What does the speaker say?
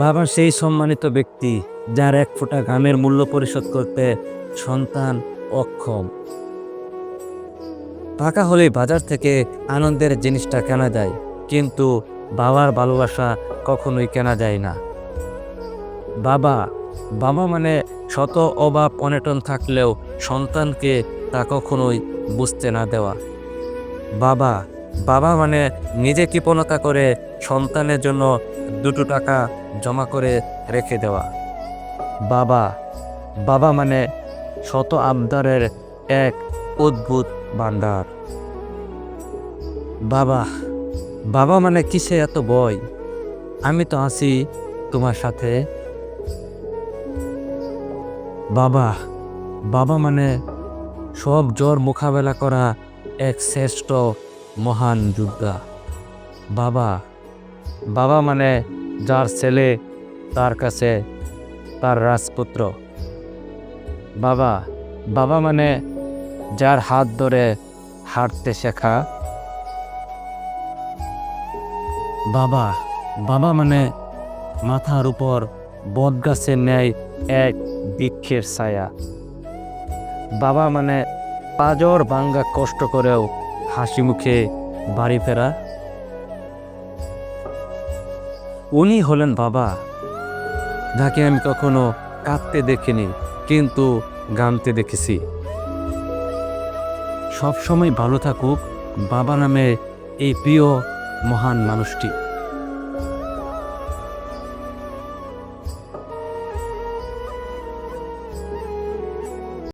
বাবা সেই সম্মানিত ব্যক্তি যার এক ফোঁটা ঘামের মূল্য পরিশোধ করতে সন্তান অক্ষম। টাকা হলেই বাজার থেকে আনন্দের জিনিসটা কেনা যায়, কিন্তু বাবার ভালোবাসা কখনোই কেনা যায় না। বাবা বাবা মানে শত অভাব অনটন থাকলেও সন্তানকে তা কখনোই বুঝতে না দেওয়া। বাবা বাবা মানে নিজে কৃপণতা করে সন্তানের জন্য দুটো টাকা জমা করে রেখে দেওয়া। বাবা বাবা মানে শত আবদারের এক অদ্ভুত ভান্ডার। বাবা বাবা মানে কিসে এত ভয় আমি তো আছি তোমার সাথে। বাবা বাবা মানে সব জ্বর মোকাবেলা করা এক শ্রেষ্ঠ মহান যোদ্ধা। বাবা বাবা মানে যার ছেলে, তার কাছে তার রাজপুত্র। বাবা বাবা মানে যার হাত ধরে হাঁটতে শেখা। বাবা বাবা মানে মাথার উপর বটগাছের ন্যায় এক বৃক্ষের ছায়া। বাবা মানে পাজর ভাঙ্গা কষ্ট করেও হাসি মুখে বাড়ি ফেরা। উনি হলেন বাবা। যাকে আমি কখনো কাঁদতে দেখিনি, কিন্তু গানতে দেখেছি। সবসময় ভালো থাকুক বাবা নামে এই প্রিয়, মহান মানুষটি।